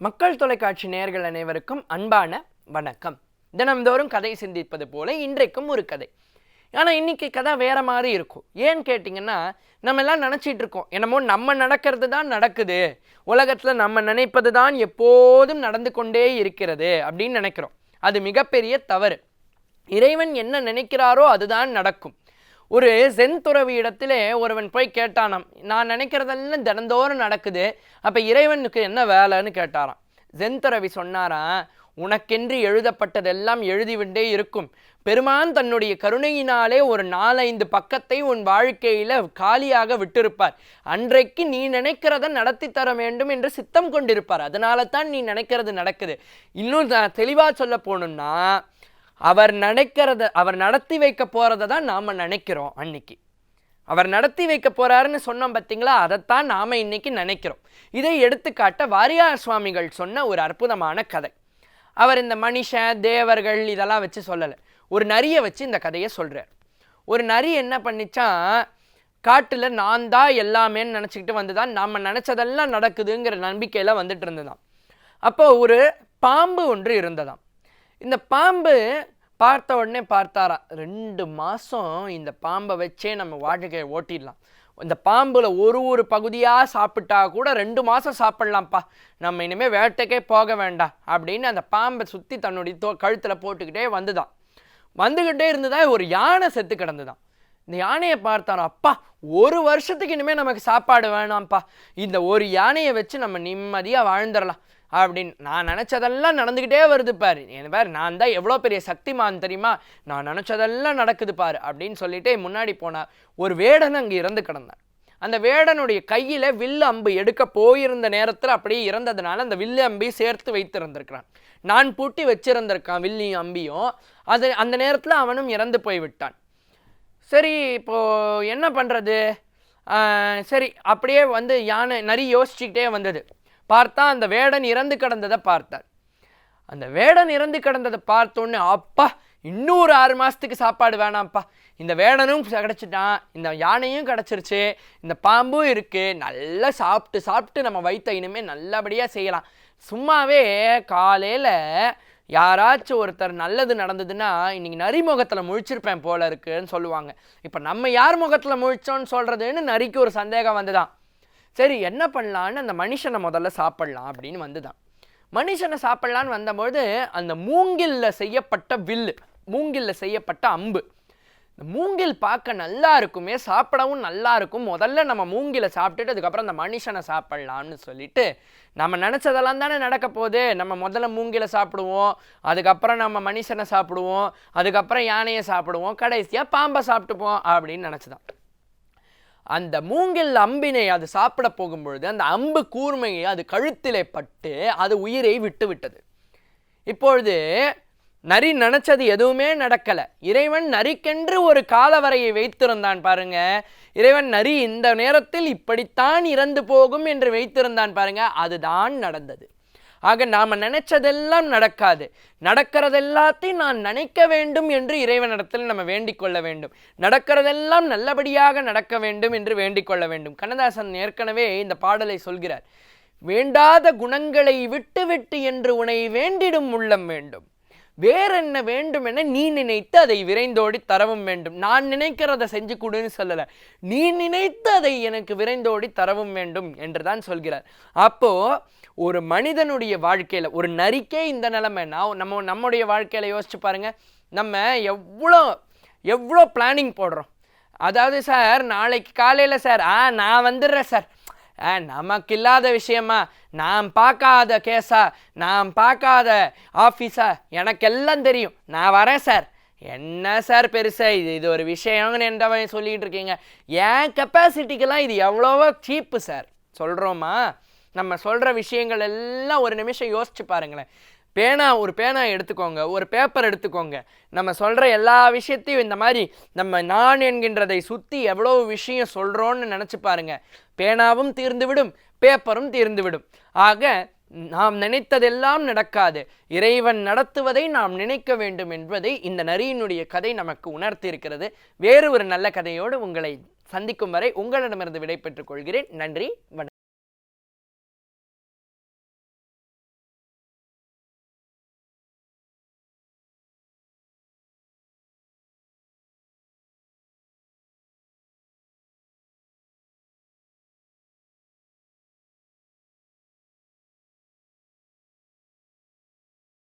மக்கள் தொலைக்காட்சி நேயர்கள் அனைவருக்கும் அன்பான வணக்கம். தினம்தோறும் கதை சிந்திப்பது போல இன்றைக்கும் ஒரு கதை. ஆனால் இன்னைக்கு கதை வேற மாதிரி இருக்கும். ஏன்னு கேட்டிங்கன்னா நம்ம எல்லாம் நினச்சிட்டு இருக்கோம். என்னமோ நம்ம நடக்கிறது தான் நடக்குது. உலகத்தில் நம்ம நினைப்பது தான் எப்போதும் நடந்து கொண்டே இருக்கிறது அப்படின்னு நினைக்கிறோம். அது மிகப்பெரிய தவறு. இறைவன் என்ன நினைக்கிறாரோ அதுதான் நடக்கும். ஒரு செந்துறவி இடத்திலே ஒருவன் போய் கேட்டானாம் நான் நினைக்கிறதெல்லாம் தினந்தோறும் நடக்குது. அப்போ இறைவனுக்கு என்ன வேலைன்னு கேட்டாராம். செந்துறவி சொன்னாராம் உனக்கென்று எழுதப்பட்டதெல்லாம் எழுதிவிட்டே இருக்கும். பெருமான் தன்னுடைய கருணையினாலே ஒரு நாலைந்து பக்கத்தை உன் வாழ்க்கையில் காலியாக விட்டிருப்பார். அன்றைக்கு நீ நினைக்கிறத நடத்தி தர வேண்டும் என்று சித்தம் கொண்டிருப்பார். அதனால தான் நீ நினைக்கிறது நடக்குது. இன்னும் தெளிவாக சொல்ல போகணும்னா அவர் நினைக்கிறத அவர் நடத்தி வைக்க போகிறத தான் நாம் நினைக்கிறோம் அன்னைக்கு. அவர் நடத்தி வைக்க போகிறாருன்னு சொன்னோம் பார்த்தீங்களா அதைத்தான் நாம் இன்னைக்கு நினைக்கிறோம். இதை எடுத்துக்காட்ட வாரியார் சுவாமிகள் சொன்ன ஒரு அற்புதமான கதை. அவர் இந்த மனுஷன் தேவர்கள் இதெல்லாம் வச்சு சொல்லலை. ஒரு நரியை வச்சு இந்த கதையை சொல்கிறார் ஒரு நரி என்ன பண்ணிச்சான் காட்டில் நான் தான் எல்லாமேன்னு நினச்சிக்கிட்டு வந்து தான் நாம் நினச்சதெல்லாம் நடக்குதுங்கிற நம்பிக்கையில் வந்துட்டு இருந்ததாம். அப்போ ஒரு பாம்பு ஒன்று இருந்ததாம். இந்த பாம்பு பார்த்த உடனே பார்த்தாராம் ரெண்டு மாதம் இந்த பாம்பை வச்சே நம்ம வாழ்க்கையை ஓட்டிடலாம். இந்த பாம்பில் ஒரு ஒரு பகுதியாக சாப்பிட்டா கூட ரெண்டு மாதம் சாப்பிட்லாம்ப்பா. நம்ம இனிமேல் வேட்டைக்கே போக வேண்டாம் அப்படின்னு அந்த பாம்பை சுற்றி தன்னுடைய தோ கழுத்தில் போட்டுக்கிட்டே வந்துதான். வந்துக்கிட்டே இருந்துதான் ஒரு யானை செத்து கிடந்துதான். இந்த யானையை பார்த்தாரோ அப்பா ஒரு வருஷத்துக்கு இனிமேல் நமக்கு சாப்பாடு வேணாம்ப்பா. இந்த ஒரு யானையை வச்சு நம்ம நிம்மதியாக வாழ்ந்துடலாம். அப்படின்னு. நான் நினச்சதெல்லாம் நடந்துக்கிட்டே வருது பாரு. என் பாரு நான் தான் எவ்வளோ பெரிய சக்திமான் தெரியுமா? நான் நினச்சதெல்லாம் நடக்குது பாரு அப்படின்னு சொல்லிட்டு முன்னாடி போனார் ஒரு வேடன் அங்கே இறந்து கிடந்தான். அந்த வேடனுடைய கையில் வில்லு அம்பு எடுக்க போயிருந்த நேரத்தில் அப்படியே இறந்ததுனால அந்த வில்லு அம்பை சேர்த்து வைத்திருந்திருக்கிறான். நான் பூட்டி வச்சிருந்திருக்கான் வில்லியும் அம்பியும். அது அந்த நேரத்தில் அவனும் இறந்து போய் விட்டான். சரி இப்போது என்ன பண்ணுறது சரி அப்படியே வந்து யானை நரி யோசிச்சுக்கிட்டே வந்தது. பார்த்தா அந்த வேடன் இறந்து கிடந்ததை பார்த்தார். அந்த வேடன் இறந்து கிடந்ததை பார்த்தோன்னே அப்பா இன்னும் ஒரு ஆறு மாதத்துக்கு சாப்பாடு வேணாம்ப்பா. இந்த வேடனும் கிடச்சிட்டான். இந்த யானையும் கிடச்சிருச்சு. இந்த பாம்பும் இருக்குது நல்லா சாப்பிட்டு சாப்பிட்டு நம்ம வைத்த இனிமேல் நல்லபடியாக செய்யலாம். சும்மாவே காலையில் யாராச்சும் ஒருத்தர் நல்லது நடந்ததுன்னா இன்றைக்கி நரி முகத்தில் முழிச்சிருப்பேன் போல இருக்குன்னு சொல்லுவாங்க. இப்போ நம்ம யார் முகத்தில் முழிச்சோன்னு சொல்கிறதுன்னு நரிக்கு ஒரு சந்தேகம் வந்துதான். சரி என்ன பண்ணலான்னு அந்த மனுஷனை முதல்ல சாப்பிட்லாம் அப்படின்னு வந்துதான். மனுஷனை சாப்பிட்லான்னு வந்தபொழுது அந்த மூங்கில்ல செய்யப்பட்ட வில்லு மூங்கில்ல செய்யப்பட்ட அம்பு. இந்த மூங்கில் பார்க்க நல்லா இருக்குமே சாப்பிடவும் நல்லா இருக்கும். முதல்ல நம்ம மூங்கில சாப்பிட்டுட்டு அதுக்கப்புறம் அந்த மனுஷனை சாப்பிட்லான்னு சொல்லிட்டு நம்ம நினச்சதெல்லாம் தானே நடக்க போகுது. நம்ம முதல்ல மூங்கில சாப்பிடுவோம் அதுக்கப்புறம் நம்ம மனுஷனை சாப்பிடுவோம் அதுக்கப்புறம் யானையை சாப்பிடுவோம் கடைசியாக பாம்பை சாப்பிட்டுப்போம் அப்படின்னு நினச்சிதான். அந்த மூங்கில் அம்பினை அது சாப்பிட போகும்பொழுது அந்த அம்பு கூர்மையை அது கழுத்திலே பட்டு அது உயிரை விட்டுவிட்டது. இப்பொழுது நரி நினச்சது எதுவுமே நடக்கலை. இறைவன் நரிக்கென்று ஒரு காலவரையை வைத்திருந்தான் பாருங்க. இறைவன் நரி இந்த நேரத்தில் இப்படித்தான் இறந்து போகும் என்று வைத்திருந்தான் பாருங்க. அதுதான் நடந்தது. ஆக நாம் நினைச்சதெல்லாம் நடக்காது. நடக்கிறதெல்லாத்தையும் நான் நினைக்க வேண்டும் என்று இறைவனிடத்தில் நம்ம வேண்டிக் கொள்ள வேண்டும். நடக்கிறதெல்லாம் நல்லபடியாக நடக்க வேண்டும் என்று வேண்டிக் கொள்ள வேண்டும். கண்ணதாசன் ஏற்கனவே இந்த பாடலை சொல்கிறார். வேண்டாத குணங்களை விட்டுவிட்டு என்று உனை வேண்டிடும் உள்ளம் வேண்டும். வேறென்ன வேண்டும் என நீ நினைத்து அதை விரைந்தோடி தரவும் வேண்டும். நான் நினைக்கிறத செஞ்சு கொடுன்னு சொல்லலை. நீ நினைத்து அதை எனக்கு விரைந்தோடி தரவும் வேண்டும் என்று தான் சொல்கிறார். அப்போது ஒரு மனிதனுடைய வாழ்க்கையில் ஒரு நரிக்கே இந்த நிலைமைனா நம்ம நம்முடைய வாழ்க்கையில் யோசிச்சு பாருங்க. நம்ம எவ்வளோ எவ்வளோ பிளானிங் போடுறோம். அதாவது சார் நாளைக்கு காலையில் சார் ஆ நான் வந்துடுறேன் சார். நமக்கு இல்லாத விஷயமா? நான் பார்க்காத கேஸா? நான் பார்க்காத ஆஃபீஸா? எனக்கெல்லாம் தெரியும். நான் வரேன் சார். என்ன சார் பெருசா? இது இது ஒரு விஷயம்னு என்றவன் சொல்லிகிட்டு இருக்கீங்க. என் கெப்பாசிட்டிக்கெல்லாம் இது எவ்வளவோ சீப்பு சார். சொல்கிறோமா நம்ம சொல்கிற விஷயங்கள் எல்லாம் ஒரு நிமிஷம் யோசிச்சு பாருங்களேன். பேனா ஒரு பேனா எடுத்துக்கோங்க ஒரு பேப்பர் எடுத்துக்கோங்க. நம்ம சொல்கிற எல்லா விஷயத்தையும் இந்த மாதிரி நம்ம நான் என்கின்றதை சுற்றி எவ்வளோ விஷயம் சொல்கிறோன்னு நினச்சி பாருங்க. பேனாவும் தீர்ந்துவிடும் பேப்பரும் தீர்ந்துவிடும். ஆக நாம் நினைத்ததெல்லாம் நடக்காது. இறைவன் நடத்துவதை நாம் நினைக்க வேண்டும் என்பதை இந்த நரியினுடைய கதை நமக்கு உணர்த்தி இருக்கிறது வேறு ஒரு நல்ல கதையோடு உங்களை சந்திக்கும் வரை உங்களிடமிருந்து விடைபெற்றுக் கொள்கிறேன். நன்றி வணக்கம்.